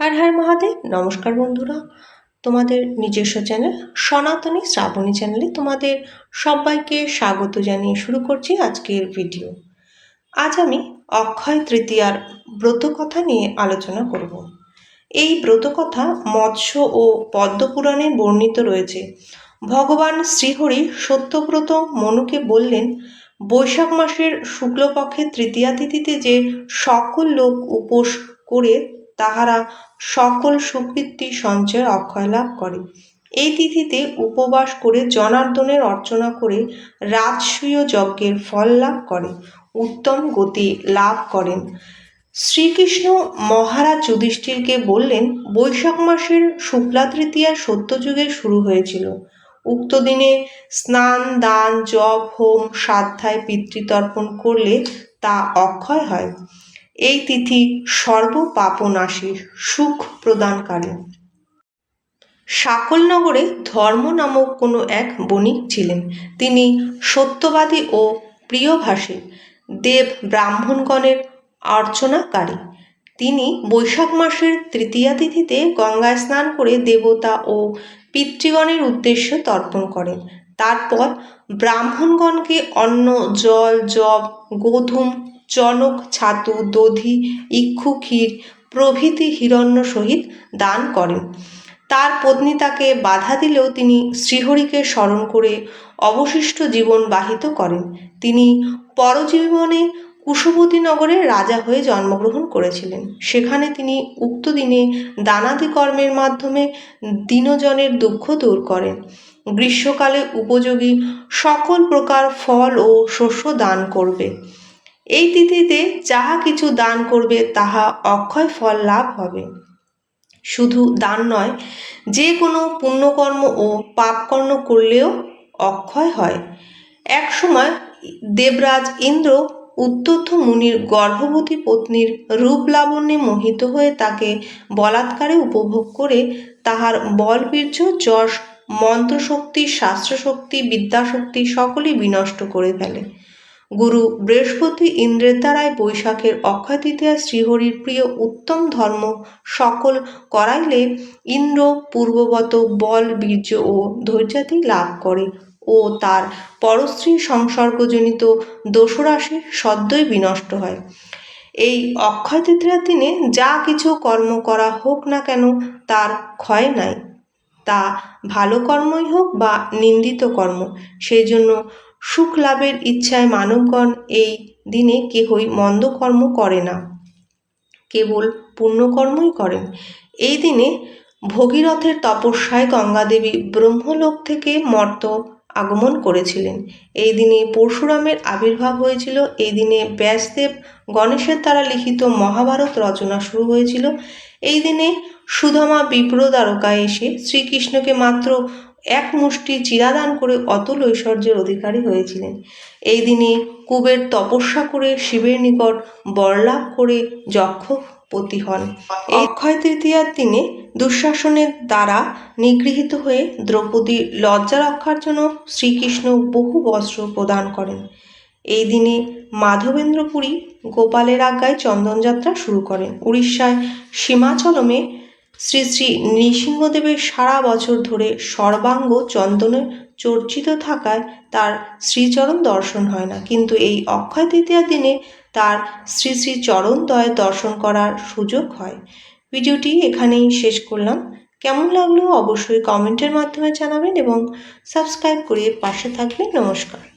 হর হর মহাদেব, নমস্কার বন্ধুরা। তোমাদের নিজস্ব চ্যানেল সনাতনী শ্রাবণী চ্যানেলে তোমাদের সবাইকে স্বাগত জানিয়ে শুরু করছি আজকের ভিডিও। আজ আমি অক্ষয় তৃতীয়ার ব্রতকথা নিয়ে আলোচনা করব। এই ব্রতকথা মৎস্য ও পদ্মপুরাণে বর্ণিত রয়েছে। ভগবান শ্রীহরি সত্যব্রত মনুকে বললেন, বৈশাখ মাসের শুক্লপক্ষের তৃতীয়া তিথিতে যে সকল লোক উপোস করে তাহারা সকল সুকৃতি সঞ্চয় অক্ষয় লাভ করে। এই তিথিতে উপবাস করে জনার্দনের অর্চনা করে রাজসূয় যজ্ঞের ফল লাভ করে, উত্তম গতি লাভ করেন। শ্রীকৃষ্ণ মহারাজ যুধিষ্ঠিরকে বললেন, বৈশাখ মাসের শুক্লা তৃতীয়া সত্যযুগে শুরু হয়েছিল। উক্ত দিনে স্নান, দান, জপ, হোম, সাধ্যায় পিতৃতর্পণ করলে তা অক্ষয় হয়। এই তিথি সর্বপাপনাশী সুখ প্রদানকারী। সাকলনগরে ধর্ম নামক কোনো এক বণিক ছিলেন। তিনি সত্যবাদী ও প্রিয়ভাষী, দেব ব্রাহ্মণগণের অর্চনাকারী। তিনি বৈশাখ মাসের তৃতীয়া তিথিতে গঙ্গায় স্নান করে দেবতা ও পিতৃগণের উদ্দেশ্যে তর্পণ করেন। তারপর ব্রাহ্মণগণকে অন্ন, জল জব গোধূম জনক, ছাতু, দধি, ইক্ষু, ক্ষীর প্রভৃতি হিরণ্য সহিত দান করেন। তার পত্নী তাকে বাধা দিলেও তিনি শ্রীহরিকে স্মরণ করে অবশিষ্ট জীবন বাহিত করেন। তিনি পরজীবনে কুশবতী নগরে রাজা হয়ে জন্মগ্রহণ করেছিলেন। সেখানে তিনি উক্ত দিনে দানাদি কর্মের মাধ্যমে দিনজনের দুঃখ দূর করেন। গ্রীষ্মকালে উপযোগী সকল প্রকার ফল ও শস্য দান করবে। এই তিথিতে যাহা কিছু দান করবে, তাহা অক্ষয় ফল লাভ হবে। শুধু দান নয়, যে কোনো পুণ্যকর্ম ও পাপকর্ম করলেও অক্ষয় হয়। এক সময় দেবরাজ ইন্দ্র উত্তথ মুনির গর্ভবতী পত্নীর রূপ লাবণ্যে মোহিত হয়ে তাকে বলাৎকারে উপভোগ করে তাহার বলবীর্য, যশ, মন্ত্রশক্তি, শাস্ত্রশক্তি, বিদ্যাশক্তি সকলই বিনষ্ট করে ফেলে। গুরু বৃহস্পতি ইন্দ্রের দ্বারাই বৈশাখের অক্ষয় তৃতীয়া শ্রীহরির প্রিয় উত্তম ধর্ম সকল করাইলে ইন্দ্র পূর্ববত বল, বীর্য ও ধৈর্যাদি লাভ করে ও তার পরশ্রী সংসর্গজনিত দোষরাশি সদ্যই বিনষ্ট হয়। এই অক্ষয় তৃতীয়ার দিনে যা কিছু কর্ম করা হোক না কেন তার ক্ষয় নাই। তা ভালো কর্মই হোক বা নিন্দিত কর্ম সেই জন্য সুখ লাভের ইচ্ছায় মানবগণ এই দিনে কেহই মন্দ কর্ম করে না। কেবল পুণ্যকর্মই করেন। এই দিনে ভগীরথের তপস্যায় গঙ্গাদেবী ব্রহ্মলোক থেকে মর্ত আগমন করেছিলেন। এই দিনে পরশুরামের আবির্ভাব হয়েছিল। এই দিনে ব্যাসদেব গণেশের দ্বারা লিখিত মহাভারত রচনা শুরু হয়েছিল। এই দিনে সুধমা বিপ্রদ্বারকায় এসে শ্রীকৃষ্ণকে মাত্র এক মুষ্টি চিরাদান করে অতুল ঐশ্বর্যের অধিকারী হয়েছিলেন। এই দিনে কুবের তপস্যা করে শিবের নিকট বরলাভ করে যক্ষপতি হন। অক্ষয় তৃতীয়ার দিনে দুঃশাসনের দ্বারা নিগৃহীত হয়ে দ্রৌপদী লজ্জা রক্ষার জন্য শ্রীকৃষ্ণ বহু বস্ত্র প্রদান করেন। এই দিনে মাধবেন্দ্রপুরী গোপালের আজ্ঞায় চন্দনযাত্রা শুরু করেন। উড়িষ্যায় সীমাচলমে শ্রী শ্রী নৃসিংহদেবের সারা বছর ধরে সর্বাঙ্গ চন্দনে চর্চিত থাকায় তার শ্রীচরণ দর্শন হয় না। কিন্তু এই অক্ষয় তৃতীয়ার দিনে তার শ্রী শ্রী চরণদয় দর্শন করার সুযোগ হয়। ভিডিওটি এখানেই শেষ করলাম। কেমন লাগল অবশ্যই কমেন্টের মাধ্যমে জানাবেন এবং সাবস্ক্রাইব করে পাশে থাকবেন। নমস্কার।